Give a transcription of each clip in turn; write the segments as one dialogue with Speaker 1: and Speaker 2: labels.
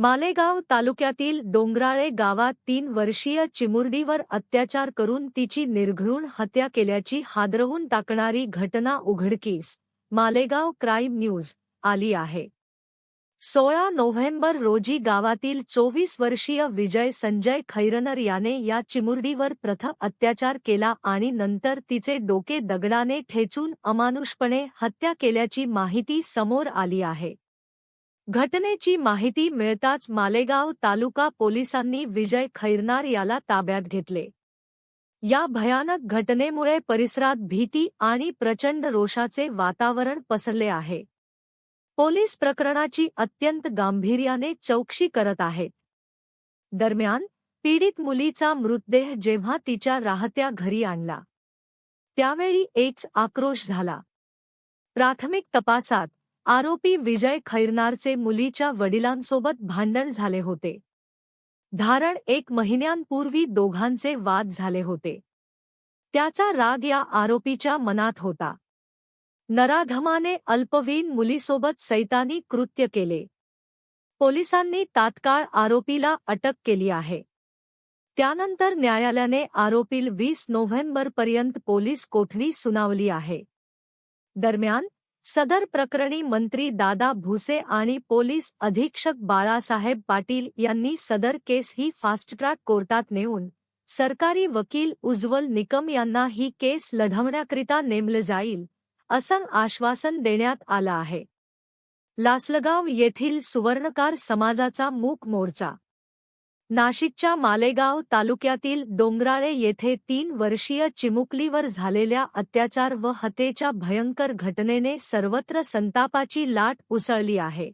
Speaker 1: मालेगाव तालुक्यातील डोंगराळे गावात तीन वर्षीय चिमुरडीवर अत्याचार करून तिची निर्घृण हत्या केल्याची हादरवून टाकणारी घटना उघडकीस मालेगाव क्राईम न्यूज आली आहे. सोळा नोव्हेंबर रोजी गावातील चोवीस वर्षीय विजय संजय खैरनर याने या चिमुरडीवर प्रथम अत्याचार केला आणि नंतर तिचे डोके दगडाने ठेचून अमानुषपणे हत्या केल्याची माहिती समोर आली आहे. घटनेची माहिती मिळताच मालेगाव तालुका पोलिसांनी विजय खैरनार याला ताब्यात घेतले. या भयानक घटनेमुळे परिसरात भीती आणि प्रचंड रोषाचे वातावरण पसरले आहे. पोलीस प्रकरणाची अत्यंत गांभीर्याने चौकशी करत आहेत. दरम्यान पीडित मुलीचा मृतदेह जेव्हा तिच्या राहत्या घरी आणला त्यावेळी एकच आक्रोश झाला. प्राथमिक तपासात आरोपी विजय खैरनारचे मुलीच्या वडिलांसोबत भांडण झाले होते. धारण एक महिन्यांपूर्वी दोघांचे वाद झाले होते. त्याचा राग या आरोपीच्या मनात होता. नराधमाने अल्पवीन मुलीसोबत सैतानी कृत्य केले. पोलिसांनी तात्काळ आरोपीला अटक केली आहे. त्यानंतर न्यायालयाने आरोपील वीस नोव्हेंबरपर्यंत पोलीस कोठडी सुनावली आहे. दरम्यान सदर प्रकरणी मंत्री दादा भुसे आणि पोलीस अधीक्षक बाळासाहेब पाटील यांनी सदर केस ही फास्ट ट्रॅक कोर्टात नेऊन सरकारी वकील उज्ज्वल निकम यांना ही केस लढवण्याकरिता नेमलं जाईल असं आश्वासन देण्यात आलं आहे. लासलगाव येथील सुवर्णकार समाजाचा मूक मोर्चा नाशिकच्या मालेगाव तालुक्यातील डोंगराळे येथे तीन वर्षीय चिमुकलीवर झालेल्या अत्याचार व हत्येच्या भयंकर घटनेने सर्वत्र संतापाची लाट उसळली आहे.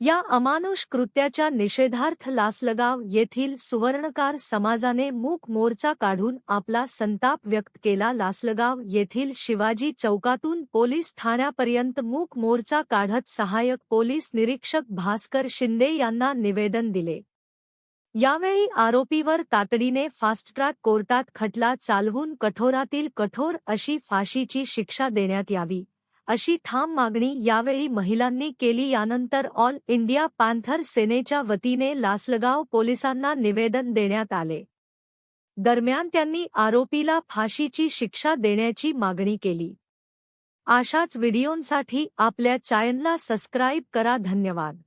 Speaker 1: या अमानुष कृत्याच्या निषेधार्थ लासलगाव येथील सुवर्णकार समाजाने मूक मोर्चा काढून आपला संताप व्यक्त केला. लासलगाव येथील शिवाजी चौकातून पोलीस ठाण्यापर्यंत मूक मोर्चा काढत सहाय्यक पोलीस निरीक्षक भास्कर शिंदे यांना निवेदन दिले. यावेळी आरोपीवर तातडीने फास्ट ट्रॅक कोर्टात खटला चालवून कठोरातील कठोर अशी फाशीची शिक्षा देण्यात यावी अशी ठाम मागणी यावेळी महिलांनी केली. यानंतर ऑल इंडिया पॅन्थर सेनेच्या वतीने लासलगाव पोलिसांना निवेदन देण्यात आले. दरम्यान त्यांनी आरोपीला फाशीची शिक्षा देण्याची मागणी केली. अशाच व्हिडिओंसाठी आपल्या चॅनलला सबस्क्राईब करा. धन्यवाद.